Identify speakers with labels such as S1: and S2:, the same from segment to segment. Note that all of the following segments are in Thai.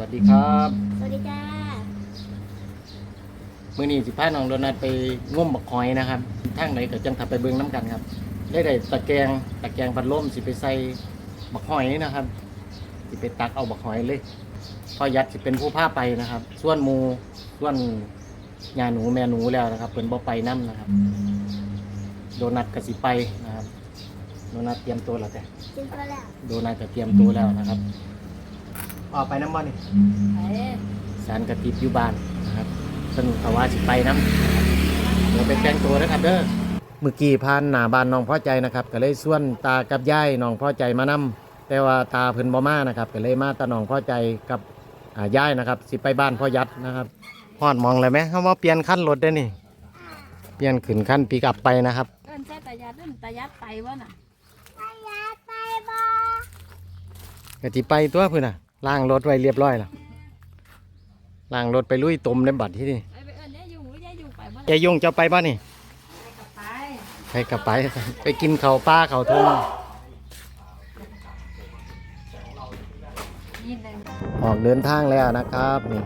S1: วัสดีครับ
S2: สวัสดีจ้า
S1: มื้อนี้สิพาน้องโดนัทไปง่มบักหอยนะครับทางไหนก็จังทับไปเบิ่งน้ำกันครับ ได้ได้ตะแกรงตะแกรงพัดลมสิไปใส่บักหอยนะครับ สิไปตักเอาบักหอยเลยพ่อยัดสิเป็นผู้พาไปนะครับ ส่วนหมูส่วนยาหนูแม่หนูแล้วนะครับเพิ่นบ่ไปนํนะครับ โดนัทก็สิไปนะครับ โดนัทเตรียมตัวแล้วแต่
S2: จิ้มตัวแล้ว
S1: โดนัทก็เตรียมตัวแล้วนะครับ ออกไปน้ำบ่นี่
S2: เอ้ย
S1: สารกระติบอยู่บ้านนะครับ สนุกแต่ว่าสิไปน้ำเดี๋ยวไปแต่งตัวนะครับเด้อเมื่อกี้ผ่านหน้าบ้านน้องพ่อใจนะครับ ก็เลยส่วนตากับยายน้องพ่อใจมานํแต่ว่าตาเพิ่นบ่มานะครับ ก็เลยมาตาน้องพ่อใจกับอ่ายายนะครับ สิไปบ้านพ่อยัดนะครับฮอดมองเลยไหมเขาว่าเปลี่ยนขั้นรถได้อนี่เปลี่ยนขึ้นขั้นปีกลับไปนะครับ
S3: เอิ้นใช่ตายัดเอิ้นตายัดไปวะน่ะ
S2: ไปยาไปบอ
S1: ก็สิไปตัวเพิ่นน่ะ ล้างรถไว้เรียบร้อยแล้วล้างรถไปลุยตมในบัดที่นี่
S3: ไอ้ไปเอิ้นยายยุงหรือยายยุงไปบ่
S1: ยายยงจะไปบ้านนี่
S3: ไป
S1: ไปกับไป ไปกินข้าวป้าข้าวทง
S3: ยินเลย
S1: ออกเดินทางแล้วนะครับนี่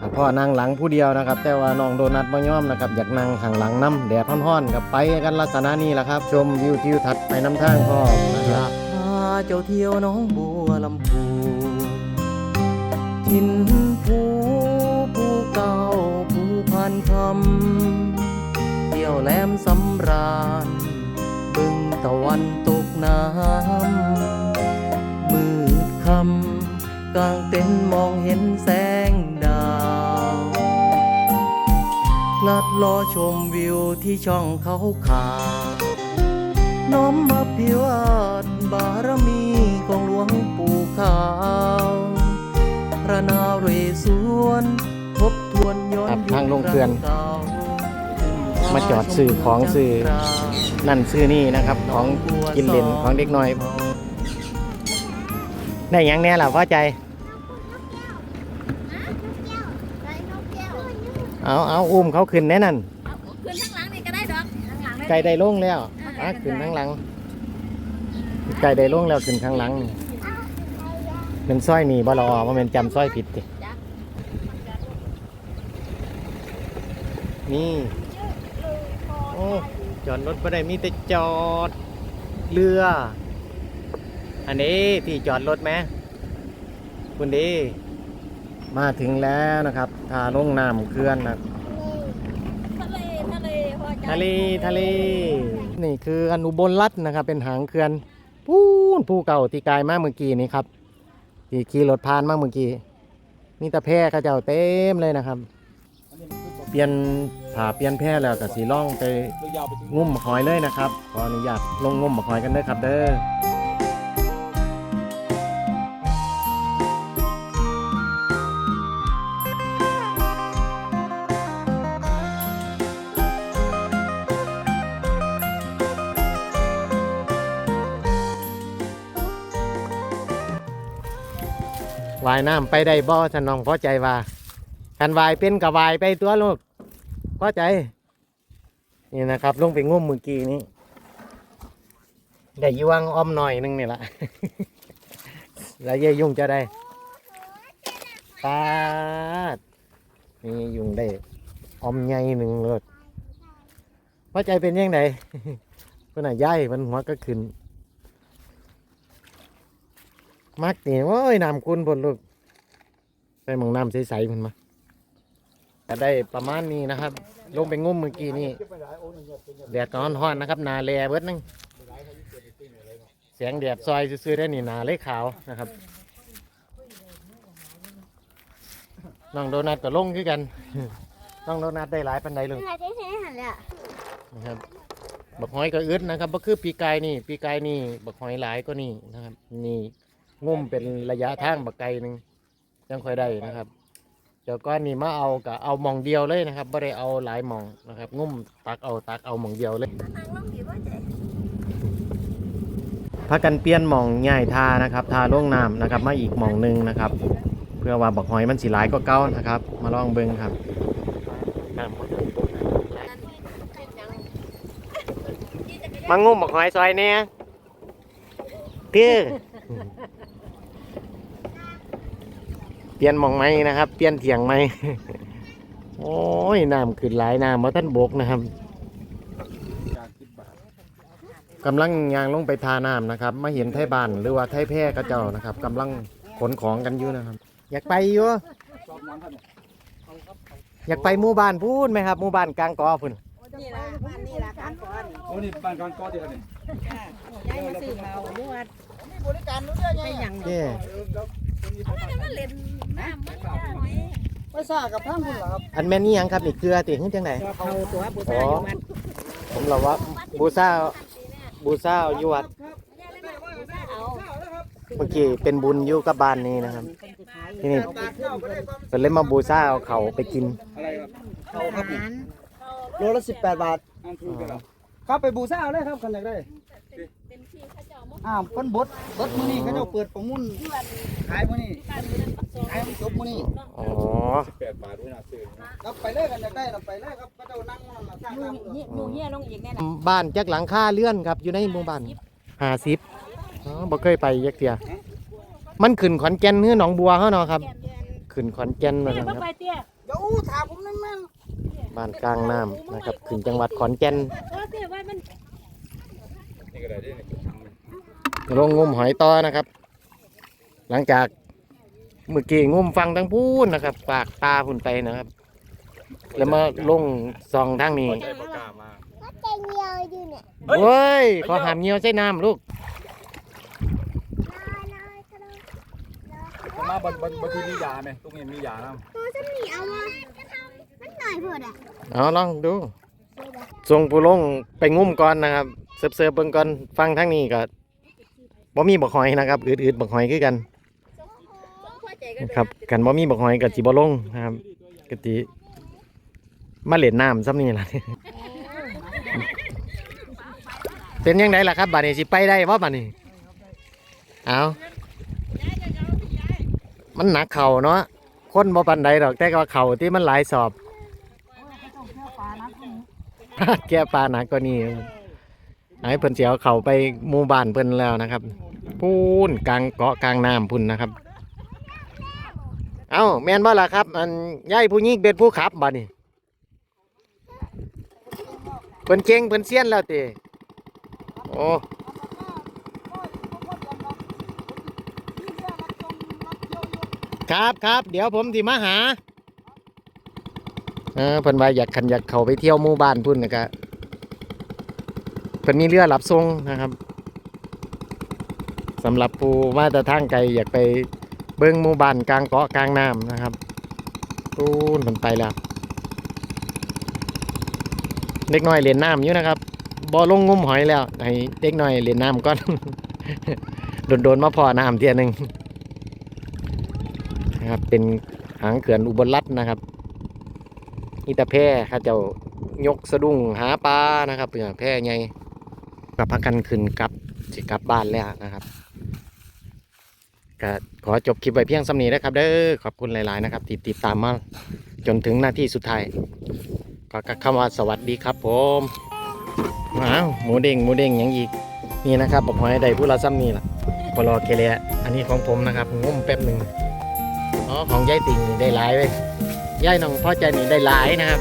S1: อะพ่อนั่งหลังผู้เดียวนะครับ แต่ว่าน้องโดนัทบ่ยอมนะครับอยากนั่งข้างหลังน้ำแดดร้อนๆกับไปกันลักษณะนี้แหละครับ ชมวิวทิวทัศน์ไปน้ำทางพ่อนะครับ พาเจ้าเที่ยวน้องบัวลำพู ทินภูภูเก่าภูพันคำเที่ยวแหลมสำราญ บึงตะวันตกน้ำ มืดคำกลางเต็นมองเห็นแสงดาวลัดล้อชมวิวที่ช่องเขาขาดน้อมมาพิวาดบารมีของหลวงปู่ ทา
S4: งลงเขื่อน
S1: ก่า
S4: มาจอดซื้อของซื้อนั่นซื้อนี่นะครับ ของกินเล่นของเด็กน้อยได้หยังแน่ล่ะพ่อใจ
S2: ไปนกแก้ว
S4: เอาเอาอุ้มเขาขึ้นแน่นั่น
S3: เอาขึ้นข้างหลังนี่ก็ได้ดอกข้างหลังได้
S4: ไก่ได้ลงแล้วอะขึ้นข้างหลังไก่ได้ลงแล้วขึ้นข้างหลังนี่เป็นสร้อยนี่บ่รอว่าเป็นจำสร้อยผิดติ นี่โอ้จอดรถไ่ได้มีแต่จอดเรือ อันนี้ที่จอดรถไหมคุณดี มาถึงแล้วนะครับทาลงน้ำเขื่อนนะ
S3: ทะเลทะเลพอใจ
S4: ทะเลทะเล นี่คืออนุบลรัตน์นะครับ เป็นหางเขื่อนปูนภูเก่าที่กายมาเมื่อกี้นี่ครับที่ขี่รถผ่านมาเมื่อกี้นี่ตะแพร่เขาเจ้าเต็มเลยนะครับ เปลี่ยนผ่าเปลี่ยนแพร่แล้วกับสีล่องไปงุ่มหอยเลยนะครับ ขออนุญาตลงงุ่มหอยกันเด้ครับเด้อว่ายน้ำไปได้บ่ฉันน้องพอใจว่า กันวายเป็นกับวายไปตัวลูกพอใจ นี่นะครับ ลงไปงุ่มเมื่อกี้นี้ได้ยวงอ้อมหน่อยหนึงนี่แหละแล้วเยยุ่งจะได้ปาดนี่ยุ่งได้อ้อมใหญ่หนึ่งเลยพอใจเป็นยังไงเพื่อนน่ะย้ายมันหัวก็ขึ้น มักนี่โอ้ยน้ำคุณพนลูกใส่หมองน้ำใสๆมันมา ก็ได้ประมาณนี้นะครับ ลงไปงุ่มเมื่อกี้นี่แดดก็ร้อนๆนะครับ นาแลเบิดนึงแสงแดดซอยซื่อๆได้นี่นาเลยขาวนะครับน้องโดนัทก็ลงคือกันน้องโดนัทได้หลายปันใด
S2: เลย
S4: นะครับบักหอยก็อึดนะครับก็คือปีกายนี่ ปีกายนี่บักหอยหลายก็นี่นะครับ นี่งุ่มเป็นระยะทางบักไกลหนึ่งยังค่อยได้นะครับ เดี๋ยวก้อนนี่มาเอากับเอาหมองเดียวเลยนะครับไม่ได้เอาหลายหมองนะครับ งุ่มตักเอาตักเอาหมองเดียวเลย
S3: นางลงผีว่าใจ
S4: พากันเปลี่ยนหมองง่ายทานะครับทาล่วงน้ำนะครับ มาอีกหมองหนึ่งนะครับ เพื่อว่าบักหอยมันสีหลายก็เก้านะครับ มาลองเบิ้งครับมางุ่มบักหอยซอยเนี่ยคือ เปลี่ยนหมองไม้นะครับ เปลี่ยนเถียงไม้โอ้ยน้ำขึ้นหลายน้ำมาท่านบกนะครับกำลังยางลงไปทาน้ำนะครับ มาเห็นไทยบ้านหรือว่าไทยแพร่กระเจ้านะครับกำลังขนของกันอยู่นะครับ อยากไปอยู่อยากไปหมู่บ้านพูดไหมครับหมู่บ้านกลางกอพุ่น
S3: นี่ละบ้านนี่ละการก่อน
S5: โอ้นี่บ้านกลางก้อที่เขาเนี่ย
S3: ยายมาซื้อเมาเมื่อวันไปหยัง
S4: เย่
S3: มาเล่นน้ำมันหอย
S5: ไม่ทราบกับท่านคุณเหรอครับ
S4: อันแม่นนี่ยังครับนี่เกลือติขึ้นจังไหน
S3: เขาตัวบุษราอยู่วัด
S4: ผมเราว่าบูซาบูซาอยู่วัด
S3: เอา
S4: เมื่อกี้เป็นบุญอยู่กับบ้านนี้นะครับ ที่นี่เป็นเล่นมาบูซาเอาเขาไปกิน
S5: อะไรครับเขาครับนี่โลละสิบแปดบาทครับไปบูซ่าเอาเลยครับคันอยากได้ อ่าเพิ่นบดบดมื้อนี้เขาเจ้าเปิดประมูลขายมื้อนี้ขายมันจบมื้อนี้
S4: อ๋อ
S5: ครับไปเลยกันอยากได้เราไปเลยครับเขาเจ้านั่งนั่นน่ะสร้าง
S3: ลู
S5: ตาม
S3: กเฮียลูกเฮียลงอีกแน่นอน
S4: บ้านจักหลังคาเลื่อนครับอยู่ในหมู่บ้านห้าสิบอ๋อบ่เคยไปยักเทียมันขึ้นขอนแก่นเนื้อหนองบัวเขาเนาะครับ ขึ้นขอนแก่นมาครับ
S3: ไปเตี้ย
S5: เดี๋ยวถามผมนั่นแม่น
S4: บ้านกลางน้ำนะครับขึ้นจังหวัดขอนแก่น
S3: เออเตี้ยว่ามัน
S4: ลงงมหอยต่อนะครับ หลังจากเมื่อกี้งมฟังทั้งพูนนะครับ ปากตาพุ่นไปนะครับ แล้วมาลงซองทางนี้
S2: ก็ใจเงียวอยู่เนี่ย
S4: เฮ้ยขอหามเงียวใส่น้ำลูก
S2: ลอยลอยกระโดด
S5: มาบนบนบนที่มียาไหมตรงนี้มียาครับ
S2: ตัวจะหนีเอามามันหน่อยเพื่อนอะ
S4: เอาลองดูส่งผู้ลงไปงุ่มก่อนนะครับเสิร์ฟเสิร์ฟเบิ่งก่อนฟังทางนี้ก็ บ่มีบักหอยนะครับอืดๆบักหอยคือกันครับกันบ่มีบักหอยกับจิบ่ลงนะครับกติมาเล่นน้ำซ้ำนี่ล่ะเป็นยังไงล่ะครับบัดนี้สิไปได้บ่บัดนี้เอามันหนักเข่าเนาะคนบ่ปันใดดอกแต่ก็เข่าที่มันหลายสอบแก้ปลาหนักกว่านี้ ครับให้เพิ่นเสียวเขาไปหมู่บ้านเพิ่นแล้วนะครับ พูนกลางเกาะกลางน้ำพุ่นนะครับ เอ้าแมนบ่ล่ะครับ อันยายผู้หญิงเป็นผู้ขับบัดนี้เพิ่นเก่งเพิ่นเซียนแล้วติโอ้ครับครับเดี๋ยวผมสิมาหา เออเพิ่นว่าอยากคันอยากเข้าไปเที่ยวหมู่บ้านพุ่นนะกะ เพิ่นมีเรือรับส่งนะครับสำหรับผู้มาแต่ทางไกลอยากไปเบิ่งหมู่บ้านกลางเกาะกลางน้ำนะครับปูนเพิ่นไปแล้วเด็กน้อยเล่นน้ำอยู่นะครับบ่ลงง้มหอยแล้วให้เด็กน้อยเล่นน้ำก่อนโดนๆมาพอน้ำเทียนึงนะครับเป็นหางเขื่อนอุบลรัตน์นะครับอีตาแพร่ข้าเจ้ายกสะดุ้งหาปลานะครับเพื่อแพร่ใหญ่ กับพักกันขึ้นกลับสิกลับบ้านแล้วนะครับก็ขอจบคลิปไว้เพียงสำนีนะครับ เด้อขอบคุณหลาย ๆ นะครับที่ติดตามมาจนถึงหน้าที่สุดท้าย ก็คำว่าสวัสดีครับผมอ้าวหมูเด้งหมูเด้งหยังอีกนี่นะครับบอกหอยได้ผู้ละซ้ำนี่ล่ะพอรอเคลียอันนี้ของผมนะครับง้มแป๊บหนึ่งอ๋อของยายติ่งได้หลายเว้ยยายน้องพ่อใจนี่ได้หลายนะครับ